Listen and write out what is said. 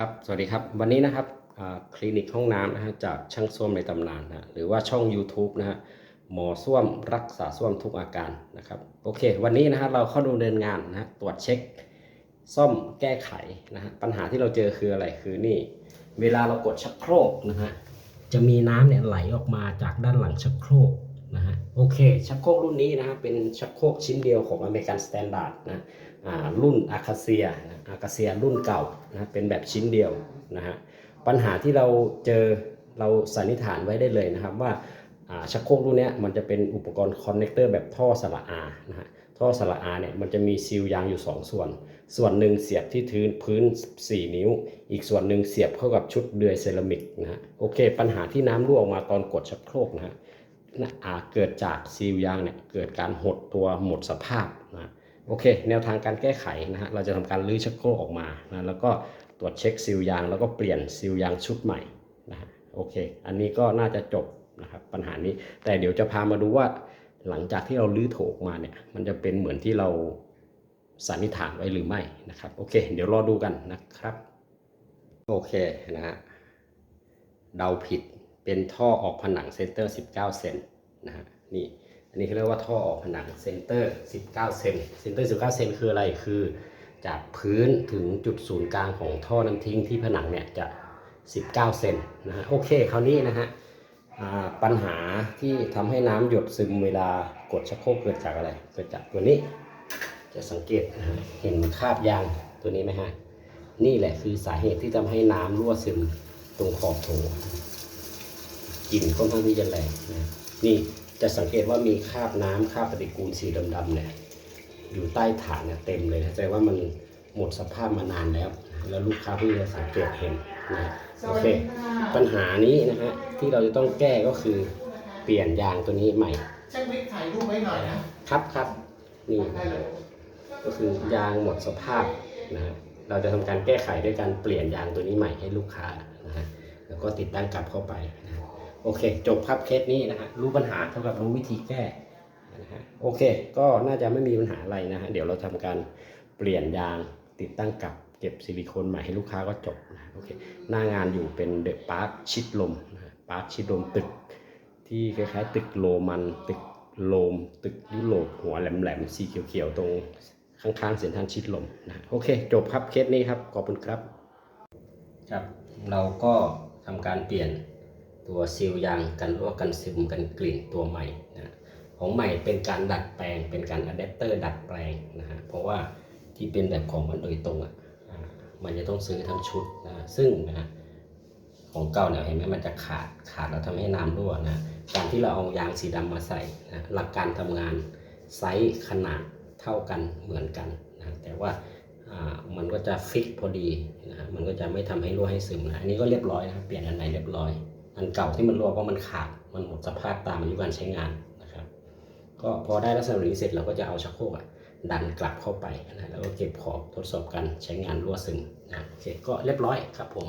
ครับ สวัสดีครับ วันนี้นะครับคลินิกห้องน้ำนะฮะจากช่างส้วมในตำนานนะฮะหรือว่าช่อง YouTube นะฮะหมอส้วมรักษาส้วมทุกอาการนะครับ โอเค วันนี้นะฮะเราเข้าดูเดินงานนะฮะตรวจเช็ค ซ่อมแก้ไขนะฮะปัญหาที่เราเจอคืออะไรคือนี่ เวลาเรากดชักโครกนะฮะจะมีน้ำเนี่ยไหลออกมาจากด้านหลังชักโครก นะฮะโอเค ชักโครกรุ่นนี้นะฮะเป็นชักโครกชิ้นเดียวของอเมริกันสแตนดาร์ดนะอ่ารุ่นอาคาเซียนะอาคาเซียรุ่นเก่านะเป็นแบบชิ้นเดียวนะฮะปัญหาที่เราเจอเราสันนิษฐานไว้ได้เลยนะครับว่าอ่าชักโครกรุ่นเนี้ยมันจะเป็นอุปกรณ์คอนเนคเตอร์แบบท่อสระอานะฮะท่อสระอาเนี่ยมันจะมีซีลยางอยู่ 2 ส่วน ส่วนหนึ่งเสียบที่พื้นพื้น 4 นิ้ว อีกส่วนหนึ่งเสียบเข้ากับชุดเดือยเซรามิกนะฮะโอเค ปัญหาที่น้ำรั่วออกมาตอนกดชักโครกนะฮะ เกิดจากซีลยางเนี่ยเกิดการหดตัวหมดสภาพนะฮะโอเค แนวทางการแก้ไขนะฮะเราจะทำการลื้อชักโครกออกมานะแล้วก็ตรวจเช็คซีลยาง แล้วก็เปลี่ยนซีลยางชุดใหม่นะฮะโอเค อันนี้ก็น่าจะจบนะครับปัญหานี้แต่เดี๋ยวจะพามาดูว่า หลังจากที่เราลื้อโถออกมาเนี่ยมันจะเป็นเหมือนที่เราสันนิษฐานไว้หรือไม่นะครับโอเค เดี๋ยวรอดูกันนะครับ โอเคนะฮะเดาผิด เป็นท่อออกผนังเซนเตอร์ 19 เซนนะฮะนี่อันนี้เขาเรียกว่าท่อออกผนังเซนเตอร์ 19 เซนเซนเตอร์ 19 เซนคืออะไรคือ จากพื้นถึงจุดศูนย์กลางของท่อน้ำทิ้งที่ผนังเนี่ยจะ 19 เซนนะฮะโอเคคราวนี้นะฮะปัญหาที่ทำให้น้ำหยดซึมเวลากดชักโครกเกิดจากอะไร เกิดจากตัวนี้ จะสังเกตนะฮะเห็นคราบยางตัวนี้ไหมฮะนี่แหละคือสาเหตุที่ทำให้น้ำรั่วซึมตรงขอบโถ กลิ่นค่อนข้างที่จะแรงนะนี่จะสังเกตว่ามีคราบน้ำคราบปฏิกูลสีดำๆเนี่ยอยู่ใต้ฐานเนี่ยเต็มเลยนะแสดงว่ามันหมดสภาพมานานแล้วนะแล้วลูกค้าเพิ่งจะสังเกตเห็นนะโอเค ปัญหานี้นะฮะที่เราจะต้องแก้ก็คือเปลี่ยนยางตัวนี้ใหม่ช่างวิทย์ถ่ายรูปไว้หน่อยนะครับครับนี่ได้เลยก็คือยางหมดสภาพนะฮะเราจะทำการแก้ไขด้วยการเปลี่ยนยางตัวนี้ใหม่ให้ลูกค้านะฮะแล้วก็ติดตั้งกลับเข้าไปนะฮะ โอเค จบครับเคสนี้นะฮะรู้ปัญหาเท่ากับรู้วิธีแก้นะฮะโอเค ก็น่าจะไม่มีปัญหาอะไรนะฮะเดี๋ยวเราทำการเปลี่ยนยางติดตั้งกลับเก็บซิลิโคนใหม่ให้ลูกค้าก็จบนะโอเคหน้างานอยู่เป็นเดอะพาร์คชิดลมนะฮะพาร์คชิดลมตึก ที่คล้ายๆ ตึกโรมันตึกโรมตึกยุโรปหัวแหลมๆสีเขียวๆตรงข้างๆเซ็นทรัลชิดลมนะโอเค จบครับเคสนี้ครับขอบคุณครับครับ เราก็ทำการเปลี่ยน ตัวซีลยางกันรั่วกันซึมกันกลิ่นตัวใหม่นะของใหม่เป็นการดัดแปลงเป็นการอะแดปเตอร์ดัดแปลงนะฮะเพราะว่าที่เป็นแบบของมันโดยตรงอะมันจะต้องซื้อทั้งชุดนะซึ่งนะของเก่าเนี่ยเห็นไหมมันจะขาดขาดแล้วทำให้น้ำรั่วนะการที่เราเอายางสีดำมาใส่นะหลักการทำงานไซส์ขนาดเท่ากันเหมือนกันนะแต่ว่ามันก็จะฟิกพอดีนะมันก็จะไม่ทำให้รั่วให้ซึมนะอันนี้ก็เรียบร้อยนะเปลี่ยนอันไหนเรียบร้อย อันเก่าที่มันรั่วเพราะมันขาดมันหมดสภาพตามอายุการใช้งานนะครับ ก็พอได้ลักษณะนี้เสร็จเราก็จะเอาชักโครกอะดันกลับเข้าไปนะแล้วก็เก็บขอบทดสอบกันใช้งานรั่วซึมนะโอเคก็เรียบร้อยครับผม